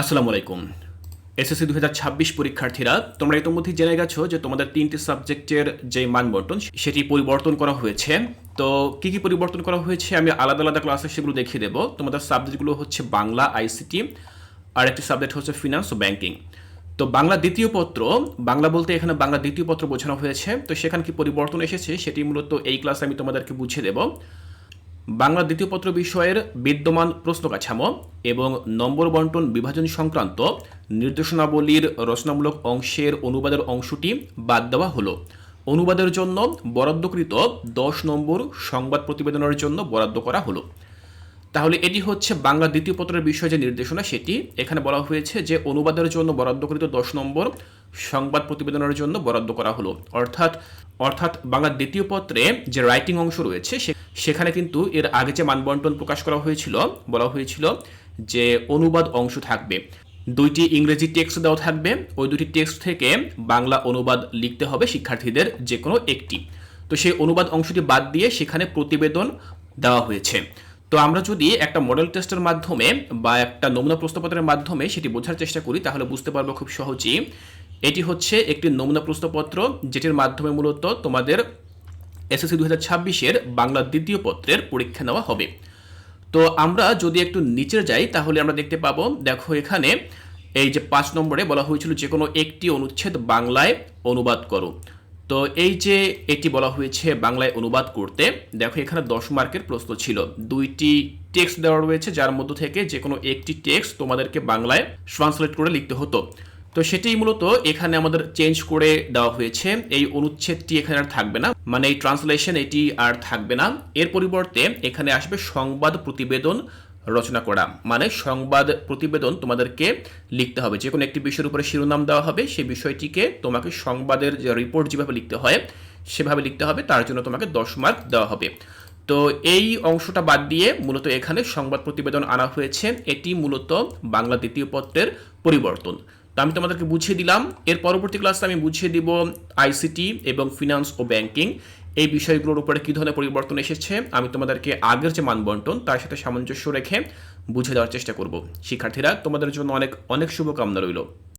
আসসালামু আলাইকুম। এসএসসি দু পরীক্ষার্থীরা, তোমরা ইতিমধ্যে জেনে গেছো যে তোমাদের তিনটি সাবজেক্টের যে মানবন্টন সেটি পরিবর্তন করা হয়েছে। তো কি কি পরিবর্তন করা হয়েছে আমি আলাদা আলাদা ক্লাসে সেগুলো দেখিয়ে দেবো। তোমাদের সাবজেক্টগুলো হচ্ছে বাংলা, আইসিটি আর একটি সাবজেক্ট হচ্ছে ফিনান্স ও ব্যাংকিং। তো বাংলা দ্বিতীয় পত্র, বাংলা বলতে এখানে বাংলা দ্বিতীয় পত্র বোঝানো হয়েছে। তো সেখানে কি পরিবর্তন এসেছে সেটি মূলত এই ক্লাসে আমি তোমাদেরকে বুঝিয়ে দেবো। বাংলা দ্বিতীয় পত্র বিষয়ের বিদ্যমান প্রশ্ন এবং নম্বর বন্টন বিভাজন সংক্রান্ত নির্দেশনাবলীর রচনামূলক অংশের অনুবাদের অংশটি বাদ দেওয়া হলো। অনুবাদের জন্য বরাদ্দকৃত দশ নম্বর সংবাদ প্রতিবেদনের জন্য বরাদ্দ করা হলো। তাহলে এটি হচ্ছে বাংলা দ্বিতীয় পত্রের বিষয়ে যে নির্দেশনা, সেটি এখানে বলা হয়েছে যে অনুবাদের জন্য বরাদ্দকৃত দশ নম্বর সংবাদ প্রতিবেদনের জন্য বরাদ্দ করা হলো। অর্থাৎ অর্থাৎ বাংলা দ্বিতীয় পত্রে যে রাইটিং অংশ রয়েছে সেখানে কিন্তু এর আগে যে মানবন্টন প্রকাশ করা হয়েছিল, বলা হয়েছিল যে অনুবাদ অংশ থাকবে। দুইটি ইংরেজি টেক্সট দেওয়া থাকবে। ওই দুটি টেক্সট থেকে বাংলা অনুবাদ লিখতে হবে শিক্ষার্থীদের যে কোনো একটি। তো সেই অনুবাদ অংশটি বাদ দিয়ে সেখানে প্রতিবেদন দেওয়া হয়েছে। তো আমরা যদি একটা মডেল টেস্টের মাধ্যমে বা একটা নমুনা প্রশ্নপত্রের মাধ্যমে সেটি বোঝার চেষ্টা করি, তাহলে বুঝতে পারব খুব সহজেই এটি হচ্ছে একটি নমুনা প্রশ্নপত্র, যেটির মাধ্যমে মূলত তোমাদের এসএসসি দু হাজার ছাব্বিশের বাংলা দ্বিতীয় পত্রের পরীক্ষা নেওয়া হবে। তো আমরা যদি একটু নিচে যাই, তাহলে আমরা দেখতে পাবো, দেখো এখানে এই যে পাঁচ নম্বরে বলা হয়েছিল যে কোনো একটি অনুচ্ছেদ বাংলায় অনুবাদ করো। তো এই যে এটি বলা হয়েছে বাংলায় অনুবাদ করতে, দেখো এখানে দশ মার্কের প্রশ্ন ছিল। দুইটি টেক্সট দেওয়া রয়েছে, যার মধ্য থেকে যে কোনো একটি টেক্সট তোমাদেরকে বাংলায় ট্রান্সলেট করে লিখতে হতো। তো সেটাই মূলত এখানে আমাদের চেঞ্জ করে দেওয়া হয়েছে। এই অনুচ্ছেদটি এখানে আর থাকবে না। মানে এই ট্রান্সলেশন এটি আর থাকবে না। এর পরিবর্তে এখানে আসবে সংবাদ প্রতিবেদন রচনা করা। মানে সংবাদ প্রতিবেদন তোমাদেরকে লিখতে হবে। যে কোনো একটি বিষয়ের উপরে শিরোনাম দেওয়া হবে সেই বিষয়টিকে তোমাকে সংবাদের যে রিপোর্ট যেভাবে লিখতে হয়, সেভাবে লিখতে হবে। তার জন্য তোমাকে দশ মার্ক দেওয়া হবে। তো এই অংশটা বাদ দিয়ে মূলত এখানে সংবাদ প্রতিবেদন আনা হয়েছে। এটি মূলত বাংলা দ্বিতীয় পত্রের পরিবর্তন। তো আমি তোমাদেরকে বুঝিয়ে দিলাম। এর পরবর্তী ক্লাসে আমি বুঝিয়ে দিব আইসিটি এবং ফিনান্স ও ব্যাংকিং এই বিষয়গুলোর উপরে কী ধরনের পরিবর্তন এসেছে? আমি তোমাদেরকে আগের যে মানবন্টন, তার সাথে সামঞ্জস্য রেখে বুঝে দেওয়ার চেষ্টা করব। শিক্ষার্থীরা, তোমাদের জন্য অনেক অনেক শুভকামনা রইল।